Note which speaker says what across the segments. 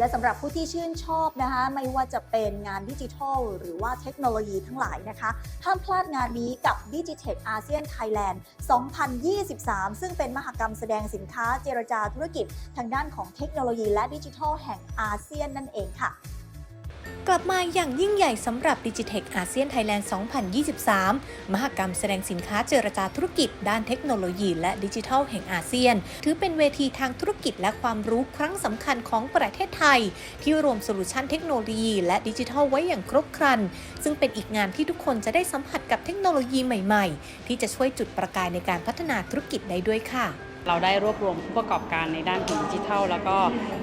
Speaker 1: และสำหรับผู้ที่ชื่นชอบนะคะไม่ว่าจะเป็นงานดิจิทัล หรือว่าเทคโนโลยีทั้งหลายนะคะ ห้ามพลาดงานนี้กับ Digitech ASEAN Thailand 2023 ซึ่งเป็นมหกรรมแสดงสินค้าเจรจาธุรกิจ ทางด้านของเทคโนโลยีและดิจิทัลแห่งอาเซียนนั่นเองค่ะ
Speaker 2: กลับมาอย่างยิ่งใหญ่สำหรับ Digitech ASEAN Thailand 2023 มหกรรมแสดงสินค้าเจรจาธุรกิจ ด้านเทคโนโลยีและดิจิทัลแห่งอาเซียน ถือเป็นเวทีทางธุรกิจและความรู้ครั้งสำคัญของประเทศไทย ที่รวมโซลูชันเทคโนโลยีและดิจิทัลไว้อย่างครบครัน ซึ่งเป็นอีกงานที่ทุกคนจะได้สัมผัสกับเทคโนโลยีใหม่ ๆ ที่จะช่วยจุดประกายในการพัฒนาธุรกิจได้ด้วยค่ะ
Speaker 3: เราได้รวบรวมผู้ประกอบการในด้านของดิจิทัล แล้วก็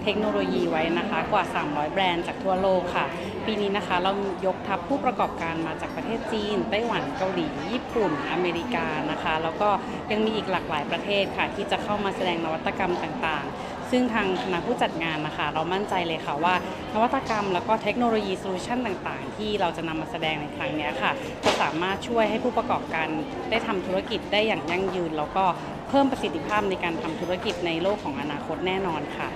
Speaker 3: เทคโนโลยีไว้นะคะกว่า 300 แบรนด์จากทั่วโลกค่ะ ปีนี้นะคะเรายกทัพผู้ประกอบการมาจากประเทศจีน ไต้หวันเกาหลี ญี่ปุ่น อเมริกานะคะ แล้วก็ยังมีอีกหลากหลายประเทศค่ะ ที่จะเข้ามาแสดงนวัตกรรมต่างๆ ซึ่งทางคณะผู้จัดงานนะคะ เรามั่นใจเลยค่ะว่า นวัตกรรมแล้วก็เทคโนโลยีโซลูชันต่าง ๆ ที่เราจะนำมาแสดงในครั้งนี้ค่ะ จะสามารถช่วยให้ผู้ประกอบการได้ทำธุรกิจได้อย่างยั่งยืน แล้วก็เพิ่มประสิทธิภาพในการทำธุรกิจในโลกของอนาคตแน่นอนค่ะ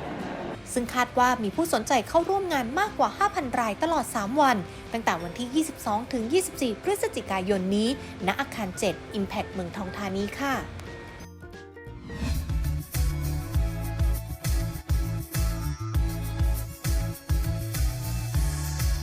Speaker 2: ซึ่งคาดว่ามีผู้สนใจเข้าร่วมงานมากกว่า 5,000 รายตลอด 3 วัน ตั้งแต่วันที่ 22 ถึง 24 พฤศจิกายนนี้ ณ อาคาร 7 Impact เมืองทองธานีค่ะ